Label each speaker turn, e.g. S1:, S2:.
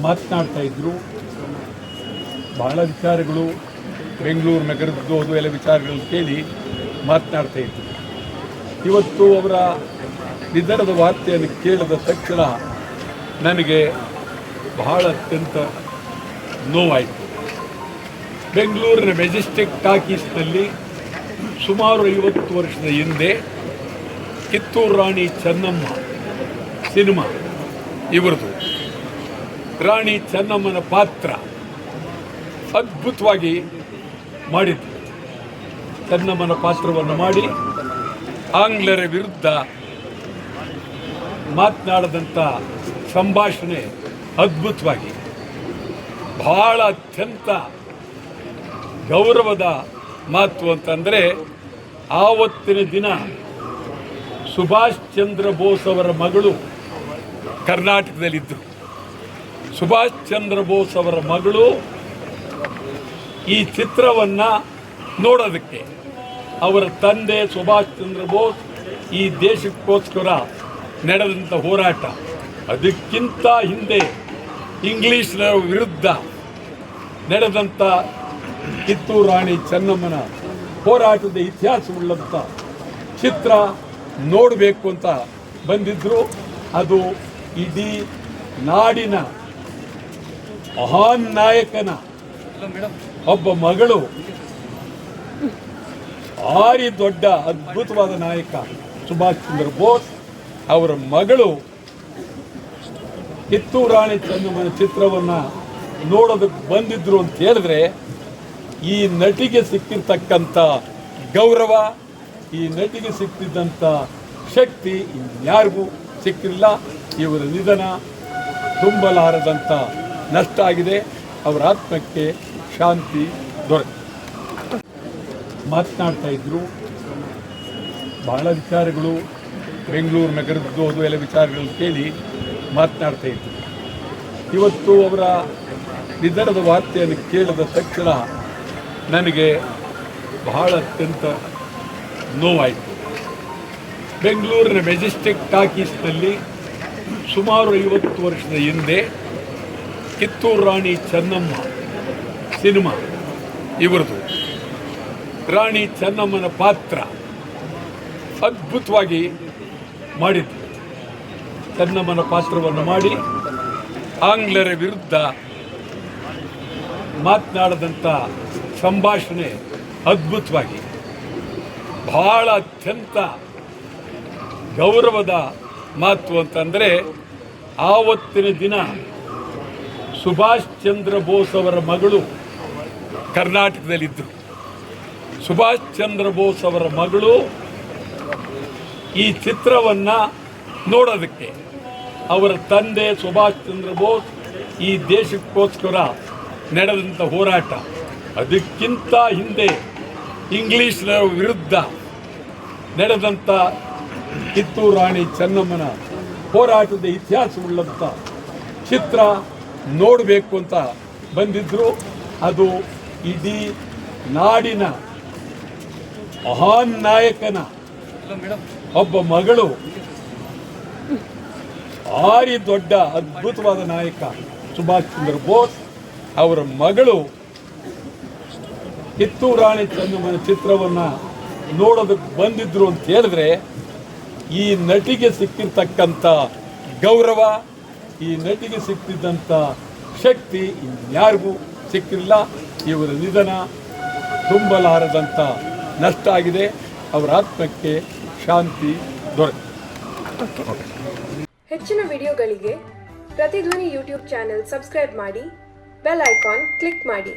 S1: ಮಾತನಾಡ್ತಾ ಇದ್ದರು ಬಹಳ ವಿಚಾರಗಳು ಬೆಂಗಳೂರು ನಗರದ್ದು ಅದು ಎಲ್ಲ ವಿಚಾರಗಳು ಕೇಳಿ ಮಾತನಾಡ್ತಾ ಇದ್ದರು ಇವತ್ತು ಅವರ ನಿಧನದ ವಾರ್ತೆಯನ್ನು ಕೇಳಿದ ತಕ್ಷಣ ನನಗೆ ಬಹಳ ಅತ್ಯಂತ ನೋವಾಯಿತು. ಬೆಂಗಳೂರಿನ ಮೆಜೆಸ್ಟಿಕ್ ಟಾಕೀಸ್ನಲ್ಲಿ ಸುಮಾರು ಐವತ್ತು ವರ್ಷದ ಹಿಂದೆ ಕಿತ್ತೂರು ರಾಣಿ ಚೆನ್ನಮ್ಮ ಸಿನಿಮಾ ಇವರದು. ರಾಣಿ ಚೆನ್ನಮ್ಮನ ಪಾತ್ರ ಅದ್ಭುತವಾಗಿ ಮಾಡಿದ್ರು ಚೆನ್ನಮ್ಮನ ಪಾತ್ರವನ್ನು ಮಾಡಿ ಆಂಗ್ಲರ ವಿರುದ್ಧ ಮಾತನಾಡದಂಥ ಸಂಭಾಷಣೆ ಅದ್ಭುತವಾಗಿ. ಬಹಳ ಅತ್ಯಂತ ಗೌರವದ ಮಾತು ಅಂತಂದರೆ ಆವತ್ತಿನ ದಿನ ಸುಭಾಷ್ ಚಂದ್ರ ಬೋಸ್ ಅವರ ಮಗಳು ಕರ್ನಾಟಕದಲ್ಲಿದ್ದರು ಸುಭಾಷ್ ಚಂದ್ರ ಬೋಸ್ ಅವರ ಮಗಳು ಈ ಚಿತ್ರವನ್ನು ನೋಡೋದಕ್ಕೆ. ಅವರ ತಂದೆ ಸುಭಾಷ್ ಚಂದ್ರ ಬೋಸ್ ಈ ದೇಶಕ್ಕೋಸ್ಕರ ನಡೆದಂಥ ಹೋರಾಟ. ಅದಕ್ಕಿಂತ ಹಿಂದೆ ಇಂಗ್ಲೀಷ್ನ ವಿರುದ್ಧ ನಡೆದಂಥ ಕಿತ್ತೂರು ರಾಣಿ ಚೆನ್ನಮ್ಮನ ಹೋರಾಟದ ಇತಿಹಾಸವುಳ್ಳಂಥ ಚಿತ್ರ ನೋಡಬೇಕು ಅಂತ ಬಂದಿದ್ದರು ಅದು ಇಡೀ ನಾಡಿನ ಮಹಾನ್ ನಾಯಕನ, ಒಬ್ಬ ಮಗಳು ಭಾರಿ ದೊಡ್ಡ ಅದ್ಭುತವಾದ ನಾಯಕ ಸುಭಾಷ್ ಚಂದ್ರ ಬೋಸ್ ಅವರ ಮಗಳು ಕಿತ್ತೂರಾಣಿ ಚೆನ್ನಮ್ಮನ ಚಿತ್ರವನ್ನು ನೋಡೋದಕ್ಕೆ ಬಂದಿದ್ರು ಅಂತ ಹೇಳಿದ್ರೆ, ಈ ನಟಿಗೆ ಸಿಕ್ಕಿರ್ತಕ್ಕಂಥ ಗೌರವ, ಈ ನಟಿಗೆ ಸಿಕ್ಕಿದ್ದಂಥ ಶಕ್ತಿ ಇನ್ಯಾರಿಗೂ ಸಿಕ್ಕಿಲ್ಲ. ಇವರ ನಿಧನ ತುಂಬಲಾರದಂಥ ನಷ್ಟ ಆಗಿದೆ ಅವರ ಆತ್ಮಕ್ಕೆ ಶಾಂತಿ ದೊರೆ. ಮಾತನಾಡ್ತಾ ಇದ್ದರು ಬಹಳ ವಿಚಾರಗಳು. ಬೆಂಗಳೂರು ನಗರದ್ದು ಅದು ಎಲ್ಲ ವಿಚಾರಗಳು ಕೇಳಿ ಮಾತನಾಡ್ತಾ ಇದ್ದರು ಇವತ್ತು ಅವರ ನಿಧನದ ವಾರ್ತೆಯನ್ನು ಕೇಳಿದ ತಕ್ಷಣ ನನಗೆ ಬಹಳ ಅತ್ಯಂತ ನೋವಾಯಿತು. ಬೆಂಗಳೂರಿನ ಮೆಜೆಸ್ಟಿಕ್ ಟಾಕೀಸ್ನಲ್ಲಿ ಸುಮಾರು ಐವತ್ತು ವರ್ಷದ ಹಿಂದೆ ಕಿತ್ತೂರು ರಾಣಿ ಚೆನ್ನಮ್ಮ ಸಿನಿಮಾ ಇವರದು ರಾಣಿ ಚೆನ್ನಮ್ಮನ ಪಾತ್ರ ಅದ್ಭುತವಾಗಿ ಮಾಡಿದ್ರು ಚೆನ್ನಮ್ಮನ ಪಾತ್ರವನ್ನು ಮಾಡಿ ಆಂಗ್ಲರ ವಿರುದ್ಧ ಮಾತನಾಡದಂಥ ಸಂಭಾಷಣೆ ಅದ್ಭುತವಾಗಿ. ಬಹಳ ಅತ್ಯಂತ ಗೌರವದ ಮಾತು ಅಂತಂದರೆ, ಆವತ್ತಿನ ದಿನ ಸುಭಾಷ್ ಚಂದ್ರ ಬೋಸ್ ಅವರ ಮಗಳು ಕರ್ನಾಟಕದಲ್ಲಿದ್ದರು ಸುಭಾಷ್ ಚಂದ್ರ ಬೋಸ್ ಅವರ ಮಗಳು ಈ ಚಿತ್ರವನ್ನು ನೋಡೋದಕ್ಕೆ. ಅವರ ತಂದೆ ಸುಭಾಷ್ ಚಂದ್ರ ಬೋಸ್ ಈ ದೇಶಕ್ಕೋಸ್ಕರ ನಡೆದಂಥ ಹೋರಾಟ. ಅದಕ್ಕಿಂತ ಹಿಂದೆ ಇಂಗ್ಲೀಷ್ನ ವಿರುದ್ಧ ನಡೆದಂಥ ಕಿತ್ತೂರು ರಾಣಿ ಚೆನ್ನಮ್ಮನ ಹೋರಾಟದ ಇತಿಹಾಸವುಳ್ಳಂಥ ಚಿತ್ರ ನೋಡಬೇಕು ಅಂತ ಬಂದಿದ್ದರು ಅದು ಇಡೀ ನಾಡಿನ ಮಹಾನ್ ನಾಯಕನ, ಒಬ್ಬ ಮಗಳು, ಭಾರಿ ದೊಡ್ಡ ಅದ್ಭುತವಾದ ನಾಯಕ ಸುಭಾಷ್ ಚಂದ್ರ ಬೋಸ್ ಅವರ ಮಗಳು ಕಿತ್ತೂರು ರಾಣಿ ಚೆನ್ನಮ್ಮನ ಚಿತ್ರವನ್ನು ನೋಡೋದಕ್ಕೆ ಬಂದಿದ್ರು ಅಂತ ಹೇಳಿದ್ರೆ ಈ ನಟಿಗೆ ಸಿಕ್ಕಿರ್ತಕ್ಕಂಥ ಗೌರವ ಈ ನಟಿಗೆ ಸಿಕ್ತಿದ್ದಂಥ ಶಕ್ತಿ ಇನ್ಯಾರಿಗೂ ಸಿಕ್ಕಿಲ್ಲ ಇವರ ನಿಧನ ತುಂಬಲಾರದಂಥ ನಷ್ಟ ಆಗಿದೆ. ಅವರ ಆತ್ಮಕ್ಕೆ ಶಾಂತಿ ದೊರೆ
S2: ಹೆಚ್ಚಿನ ವಿಡಿಯೋಗಳಿಗೆ ಪ್ರತಿಧ್ವನಿ ಯೂಟ್ಯೂಬ್ ಚಾನೆಲ್ ಸಬ್ಸ್ಕ್ರೈಬ್ ಮಾಡಿ ಬೆಲ್ ಐಕಾನ್ ಕ್ಲಿಕ್ ಮಾಡಿ.